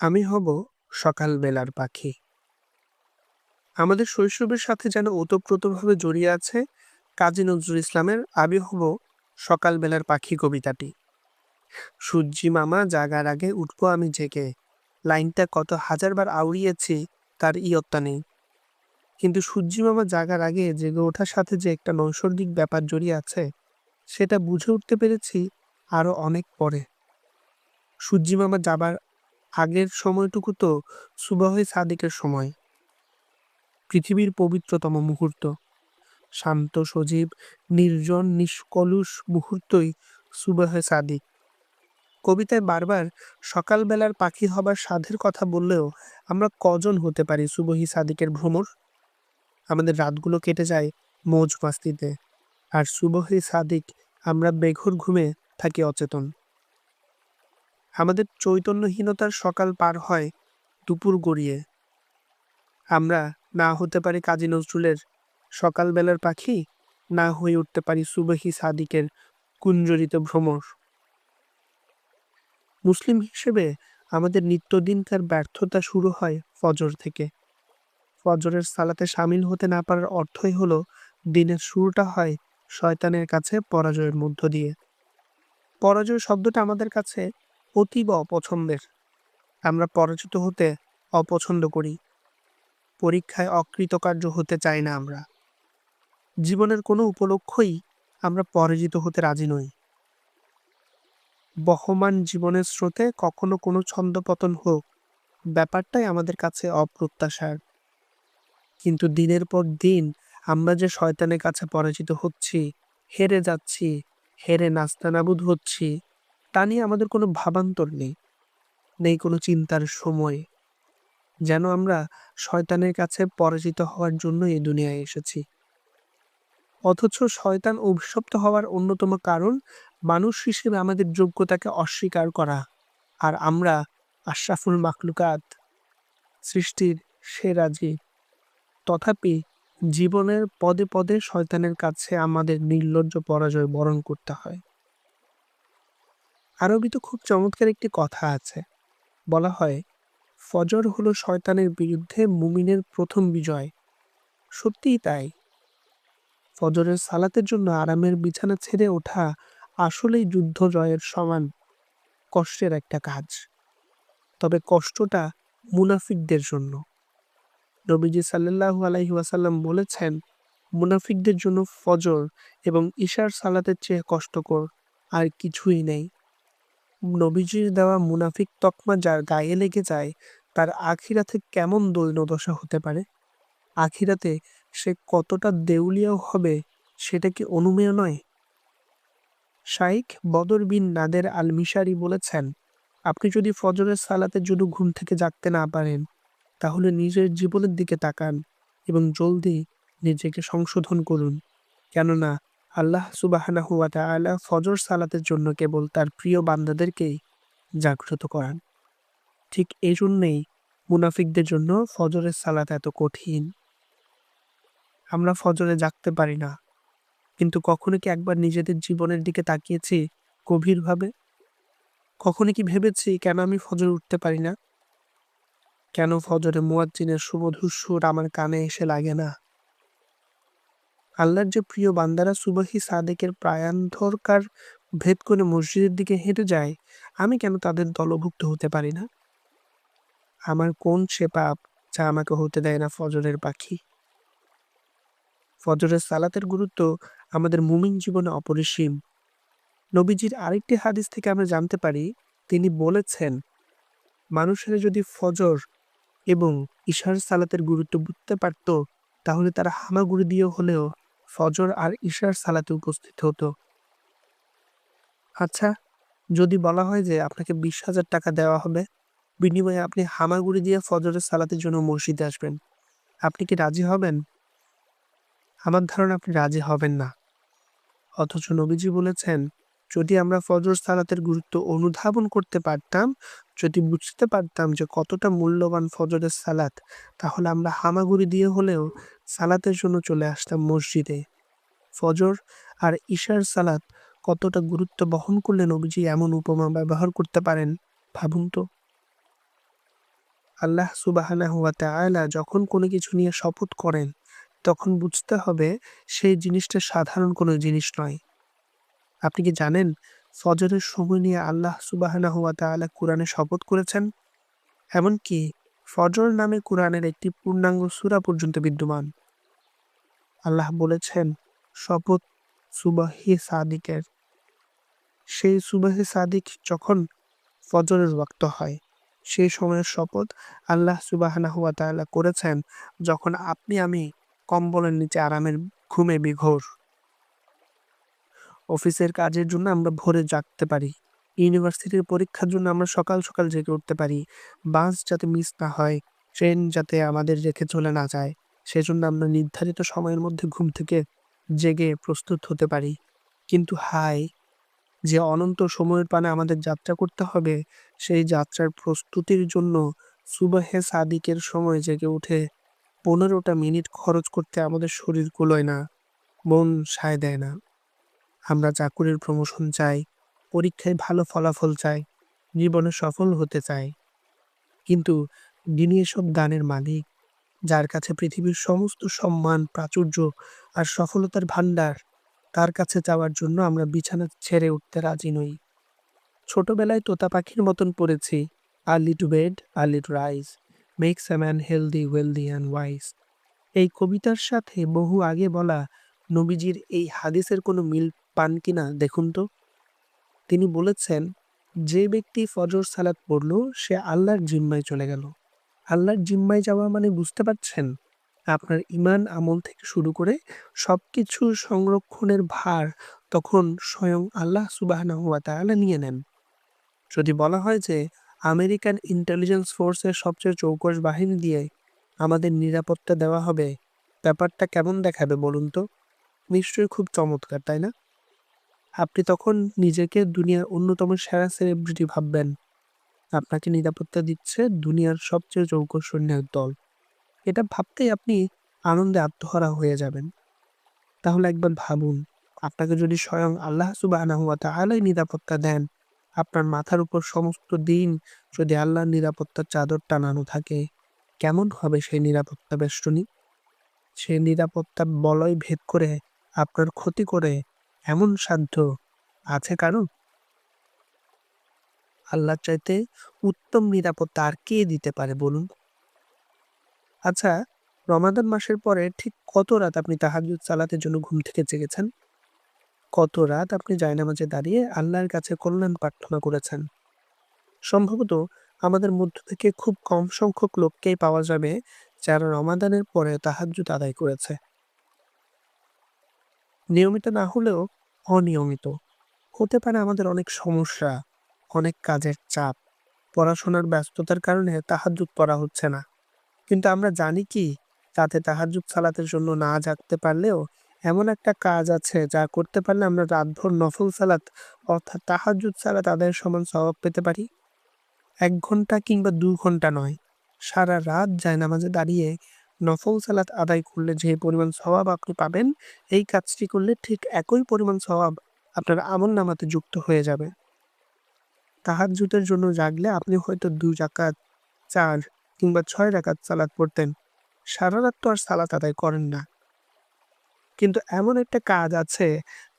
আমি হব সকালবেলার পাখি। আমাদের শৈশবের সাথে যেন ওতপ্রোতভাবে জড়িয়ে আছে কাজী নজরুল ইসলামের আমি হব সকালবেলার পাখি কবিতাটি। সূর্যি মামা, জাগার আগে উঠবো আমি জেগে লাইনটা কত হাজারবার আউড়িয়েছি তার ইয়ত্তা নেই কিন্তু সূর্যি মামা, জাগার আগে জেগে ওঠার সাথে যে একটা নৈসর্গিক ব্যাপার জড়িয়ে আছে, সেটা বুঝে উঠতে পেরেছি আরও অনেক পরে সূর্যি মামা যাবার আগের সময়টুকু তো সুবাহে সাদিকের সময়। পৃথিবীর পবিত্রতম মুহূর্ত। শান্ত, সজীব, নির্জন, নিষ্কলুষ মুহূর্তই সুবাহে সাদিক। কবিতায় বারবার সকালবেলার পাখি হবার সাধের কথা বললেও আমরা কজন হতে পারি সুবহি সাদিকের ভ্রমর? আমাদের রাতগুলো কেটে যায় মৌজ মাস্তিতে, আর সুবহি সাদিক আমরা বেঘর ঘুমে থাকি অচেতন। আমাদের চৈতন্যহীনতার সকাল পার হয় দুপুর গড়িয়ে। আমরা না হতে পারি কাজী নজরুলের সকালবেলার পাখি, না হয়ে উঠতে পারি সুবহি সাদিকের কুঞ্জরিত ভ্রমর। মুসলিম হিসেবে আমাদের নিত্যদিনকার ব্যর্থতা শুরু হয় ফজর থেকে। ফজরের সালাতে সামিল হতে না পারার অর্থই হলো, দিনের শুরুটা হয় শয়তানের কাছে পরাজয়ের মধ্য দিয়ে। পরাজয় শব্দটা আমাদের কাছে অতীব অপছন্দের। আমরা পরাজিত হতে অপছন্দ করি। পরীক্ষায় অকৃতকার্য হতে চাই না আমরা। জীবনের কোনো উপলক্ষই আমরা পরাজিত হতে রাজি নই। বহমান জীবনের স্রোতে কখনো কোনো ছন্দপতন হোক, ব্যাপারটাই আমাদের কাছে অপ্রত্যাশার। কিন্তু দিনের পর দিন আমরা যে শয়তানের কাছে পরাজিত হচ্ছি, হেরে যাচ্ছি, হেরে নাস্তানাবুদ হচ্ছি তা নিয়ে আমাদের কোনো ভাবান্তর নেই। নেই কোনো চিন্তার সময়। যেন আমরা শয়তানের কাছে পরাজিত হওয়ার জন্য এই দুনিয়ায় এসেছি। অথচ শয়তান অভিশপ্ত হওয়ার অন্যতম কারণ মানুষ হিসেবে আমাদের যোগ্যতাকে অস্বীকার করা। আর আমরা আশরাফুল মাকলুকাত সৃষ্টির সেরা জীব তথাপি জীবনের পদে পদে শয়তানের কাছে আমাদের নির্লজ্জ পরাজয় বরণ করতে হয়। আরবিতে খুব চমৎকার একটি কথা আছে। বলা হয়, ফজর হলো শয়তানের বিরুদ্ধে মুমিনের প্রথম বিজয়। সত্যিই তাই। ফজরের সালাতের জন্য আরামের বিছানা ছেড়ে ওঠা আসলেই যুদ্ধ জয়ের সমান কষ্টের একটা কাজ। তবে কষ্টটা মুনাফিকদের জন্য। নবীজি সাল্লাহু আলাইহি বলেছেন, মুনাফিকদের জন্য ফজর এবং ঈশার সালাতের চেয়ে কষ্টকর আর কিছুই নেই। নবীজির দেওয়া মুনাফিক তকমা যার গায়ে লেগে যায়, তার আখিরাতে কেমন দৈন্যদশা হতে পারে? আখিরাতে সে কতটা দেউলিয়াও হবে সেটা কি অনুমেয় নয়? শাইখ বদর বিন নাদের আল মিশারি বলেছেন, আপনি যদি ফজরের সালাতে জন্য ঘুম থেকে জাগতে না পারেন, তাহলে নিজের জীবনের দিকে তাকান এবং জলদি নিজেকে সংশোধন করুন। কেননা আল্লাহ সুবাহানা হুয়া তালা ফজর সালাতের জন্য কেবল তার প্রিয় বান্দাদেরকেই জাগ্রত করান। ঠিক এই জন্যেই মুনাফিকদের জন্য ফজরের সালাত এত কঠিন। আমরা ফজরে জাগতে পারি না। কিন্তু কখনো কি একবার নিজেদের জীবনের দিকে তাকিয়েছি গভীরভাবে? কখনো কি ভেবেছি, কেন আমি ফজর উঠতে পারি না? কেন ফজরে মুয়াজ্জিনের সুমধুর সুর আমার কানে এসে লাগে না? আল্লাহর যে প্রিয় বান্দারা সুবাহি সাদেকের প্রায়ান্ধরকার ভেদ করে মসজিদের দিকে হেঁটে যায়, আমি কেন তাদের দলভুক্ত হতে পারি না? আমার কোন সে পাপ যা আমাকে হতে দেয় না ফজরের পাখি? ফজরের সালাতের গুরুত্ব আমাদের মুমিন জীবনে অপরিসীম। নবীজির আরেকটি হাদিস থেকে আমরা জানতে পারি, তিনি বলেছেন, মানুষেরা যদি ফজর এবং ঈশার সালাতের গুরুত্ব বুঝতে পারত, তাহলে তারা হামাগুড়ি দিয়ে হলেও ফজর আর ঈশার সালাতে উপস্থিত হতো। আচ্ছা যদি বলা হয় যে আপনাকে বিশ হাজার টাকা দেওয়া হবে, বিনিময়ে আপনি হামাগুড়ি দিয়ে ফজরের সালাতের জন্য মসজিদে আসবেন। আপনি কি রাজি হবেন? আমার ধারণা আপনি রাজি হবেন না। অথচ নবীজি বলেছেন, যদি আমরা ফজর সালাতের গুরুত্ব অনুধাবন করতে পারতাম, যদি বুঝতে পারতাম যে কতটা মূল্যবান ফজরের সালাত, তাহলে আমরা হামাগুড়ি দিয়ে হলেও সালাতের জন্য চলে আসতাম মসজিদে ফজর আর ঈশার সালাত কতটা গুরুত্ব বহন করলে নবীজি এমন উপমা ব্যবহার করতে পারেন ভাবুন তো আল্লাহ সুবাহানা ওয়া তাআলা যখন কোনো কিছু নিয়ে শপথ করেন, তখন বুঝতে হবে সেই জিনিসটা সাধারণ কোনো জিনিস নয়। আপনি কি জানেন ফজরের সময় নিয়ে আল্লাহ সুবাহানা ওয়া তাআলা কোরআনে শপথ করেছেন? এমনকি ফজর নামে কুরআনের একটি পূর্ণাঙ্গ সূরা পর্যন্ত বিদ্যমান। আল্লাহ বলেছেন, শপথ সুবাহি সাদিকের। সেই সুবাহি সাদিক যখন ফজরের ওয়াক্ত হয়, সেই সময়ের শপথ আল্লাহ সুবাহানাহু ওয়া তাআলা করেছেন যখন আপনি আমি কম্বলের নিচে আরামের ঘুমে বিঘোর। অফিসের কাজের জন্য আমরা ভোরে জাগতে পারি। ইউনিভার্সিটির পরীক্ষার জন্য আমরা সকাল, সকাল জেগে উঠতে পারি। বাস যাতে মিস না হয়, ট্রেন যাতে আমাদের রেখে চলে না যায়, সেজন্য আমরা নির্ধারিত সময়ের মধ্যে ঘুম থেকে জেগে প্রস্তুত হতে পারি। কিন্তু হায়! যে অনন্ত সময়ের পানে আমাদের যাত্রা করতে হবে, সেই যাত্রার প্রস্তুতির জন্য সুবাহে সাদিকের সময় জেগে উঠে পনেরোটা মিনিট খরচ করতে আমাদের শরীর কুলোয় না, মন সায় দেয় না। আমরা চাকুরির প্রমোশন চাই, পরীক্ষায় ভালো ফলাফল চায় জীবনে সফল হতে চায় কিন্তু যিনি এসব দানের মালিক, যার কাছে পৃথিবীর সমস্ত সম্মান, প্রাচুর্য আর সফলতার ভাণ্ডার তার কাছে যাওয়ার জন্য আমরা বিছানা ছেড়ে উঠতে রাজি নই। ছোটবেলায় তোতা পাখির মতন পড়েছি, early to bed, early to rise, makes a man healthy, wealthy and wise. এই কবিতার সাথে বহু আগে বলা নবীজির এই হাদিসের কোনো মিল পান কিনা দেখুন তো। তিনি বলেছেন, যে ব্যক্তি ফজর সালাত পড়ল সে আল্লাহর জিম্মায় চলে গেল। আল্লাহর জিম্মায় যাওয়া মানে বুঝতে পারছেন? আপনার ঈমান আমল থেকে শুরু করে সব কিছু সংরক্ষণের ভার তখন স্বয়ং আল্লাহ সুবহানাহু ওয়া তাআলা নিয়ে নেন। যদি বলা হয় যে আমেরিকান ইন্টেলিজেন্স ফোর্সের সবচেয়ে চৌকস বাহিনী দিয়ে আমাদের নিরাপত্তা দেওয়া হবে, ব্যাপারটা কেমন দেখাবে বলুন তো? নিশ্চয়ই খুব চমৎকার, তাই না? আপনি তখন নিজেকে দুনিয়ার অন্যতম সেরা সেলিব্রিটি ভাববেন। আপনাকে নিরাপত্তা দিচ্ছে দুনিয়ার সবচেয়ে চৌকস সৈন্যের দল। এটা ভাবতেই আপনি আনন্দে আত্মহারা হয়ে যাবেন। তাহলে একবার ভাবুন, আপনাকে যদি স্বয়ং আল্লাহ সুবহানাহু ওয়া তাআলাই নিরাপত্তা দেন, আপনার মাথার উপর সমস্ত দিন যদি আল্লাহর নিরাপত্তার চাদর টানানো থাকে, কেমন হবে সেই নিরাপত্তা বেষ্টনী? সেই নিরাপত্তা বলয় ভেদ করে আপনার ক্ষতি করে এমন সাধ্য আছে কারও? আল্লাহর চাইতে উত্তম নিরাপত্তা আর কে দিতে পারে বলুন? আচ্ছা, রমাদান মাসের পরে ঠিক কত রাত আপনি তাহাজ্জুদ সালাতের জন্য ঘুম থেকে জেগেছেন? কত রাত আপনি জায়নামাজে দাঁড়িয়ে আল্লাহর কাছে কল্যাণ প্রার্থনা করেছেন? সম্ভবত আমাদের মধ্য থেকে খুব কম সংখ্যক লোককেই পাওয়া যাবে যারা রমাদানের পরে তাহাজ্জুদ আদায় করেছে। নিয়মিত না হলেও অনিয়মিত। হতে পারে আমাদের অনেক সমস্যা, অনেক কাজের চাপ, পড়াশোনার ব্যস্ততার কারণে তাহাজ্জুদ পড়া হচ্ছে না। কিন্তু আমরা জানি কি রাতে তাহাজ্জুদ সালাতের জন্য না জাগতে পারলেও এমন একটা কাজ আছে যা করতে পারলে আমরা রাতভর নফল সালাত অর্থাৎ তাহাজ্জুদ সালাত আদায়ের সমান স্বভাব পেতে পারি। এক ঘণ্টা কিংবা দু ঘণ্টা নয়, সারা রাত যায় নামাজে দাঁড়িয়ে নফল সালাত আদায় করলে যে পরিমাণ স্বভাব আপনি পাবেন, এই কাজটি করলে ঠিক একই পরিমাণ স্বভাব আপনার আমলনামাতে যুক্ত হয়ে যাবে। তাহাজ্জুদের জন্য জাগলে আপনি হয়তো দু রাকাত, চার কিংবা ছয় রাকাত সালাত পড়তেন। সারা রাত তো আর সালাত আদায় করেন না। কিন্তু এমন একটা কাজ আছে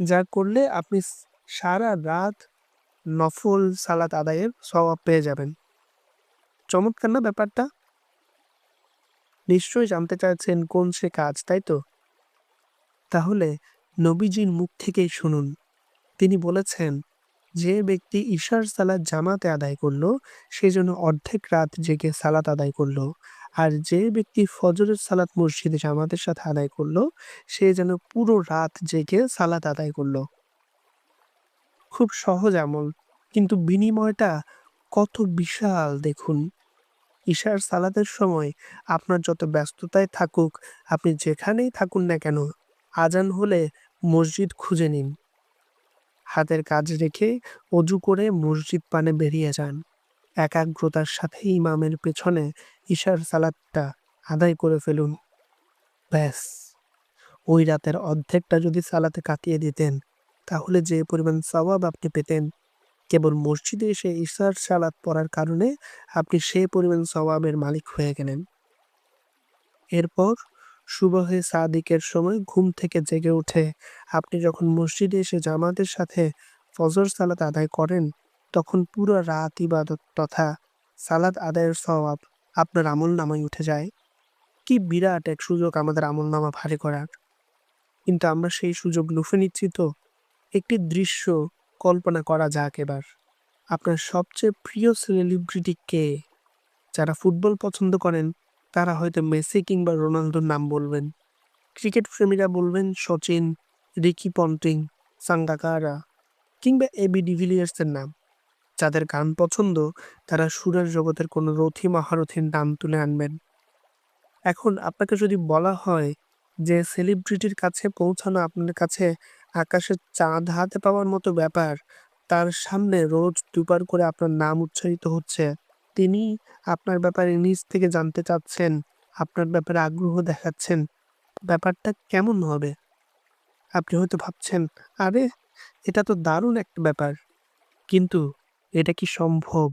যা করলে আপনি সারা রাত নফল সালাত আদায়ের স্বভাব পেয়ে যাবেন। চমৎকার না ব্যাপারটা? নিশ্চয়ই জানতে চাইছেন কোন সে কাজ, তাই তো? তাহলে নবীজির মুখ থেকেই শুনুন। তিনি বলেছেন, যে ব্যক্তি ঈশার সালাত জামাতে আদায় করল, সে যেন অর্ধেক রাত জেগে সালাত আদায় করল। আর যে ব্যক্তি ফজরের সালাত মসজিদে জামাতের সাথে আদায় করল, সে যেন পুরো রাত জেগে সালাত আদায় করল। খুব সহজ আমল, কিন্তু বিনিময়টা কত বিশাল দেখুন। ইশার সালাতের সময় আপনার যত ব্যস্ততায় থাকুক, আপনি যেখানেই থাকুন না কেন, আজান হলে মসজিদ খুঁজে নিন। হাতের কাজ রেখে অজু করে মসজিদ পানে বেরিয়ে যান। একাগ্রতার সাথে ইমামের পেছনে ইশার সালাদটা আদায় করে ফেলুন। ব্যাস! ওই রাতের অর্ধেকটা যদি সালাতে কাটিয়ে দিতেন, তাহলে যে পরিমাণ সওয়াব আপনি পেতেন, কেবল মসজিদে এসে ইশার সালাত পড়ার কারণে আপনি সে পরিমাণ সওয়াবের মালিক হয়ে গেলেন। এরপর সুবহে সাদিকের সময় ঘুম থেকে জেগে উঠে আপনি যখন মসজিদে এসে জামাতের সাথে ফজর সালাত আদায় করেন, তখন পুরো রাত ইবাদত তথা সালাদ আদায়ের সওয়াব আপনার আমল নামায় উঠে যায়। কি বিরাট এক সুযোগ আমাদের আমল নামা ভারী করার। কিন্তু আমরা সেই সুযোগ লুফে নিচ্ছি তো, একটি দৃশ্য কল্পনা করা যাক এবার। আপনার সবচেয়ে প্রিয় সেলিব্রিটি কে? যারা ফুটবল পছন্দ করেন, তারা হয়তো মেসি কিংবা রোনালদোর নাম বলবেন। ক্রিকেট প্রেমীরা বলবেন সচিন, রিকি পন্টিং সাঙ্গাকারা কিংবা এবি ডিভিলিয়ার্সের নাম। যাদের গান পছন্দ, তারা সুরের জগতের কোনো রথী মহারথীর নাম তুলে আনবেন। এখন আপনাকে যদি বলা হয় যে সেলিব্রিটির কাছে পৌঁছানো আপনার কাছে আকাশের চাঁদ হাতে পাওয়ার মতো ব্যাপার। তার সামনে রোজ দুবার করে আপনার নাম উচ্চারিত হচ্ছে। তিনি আপনার ব্যাপারে নিজ থেকে জানতে চাচ্ছেন, আপনার ব্যাপারে আগ্রহ দেখাচ্ছেন। ব্যাপারটা কেমন হবে? আপনি হয়তো ভাবছেন, আরে, এটা তো দারুণ একটা ব্যাপার। কিন্তু এটা কি সম্ভব?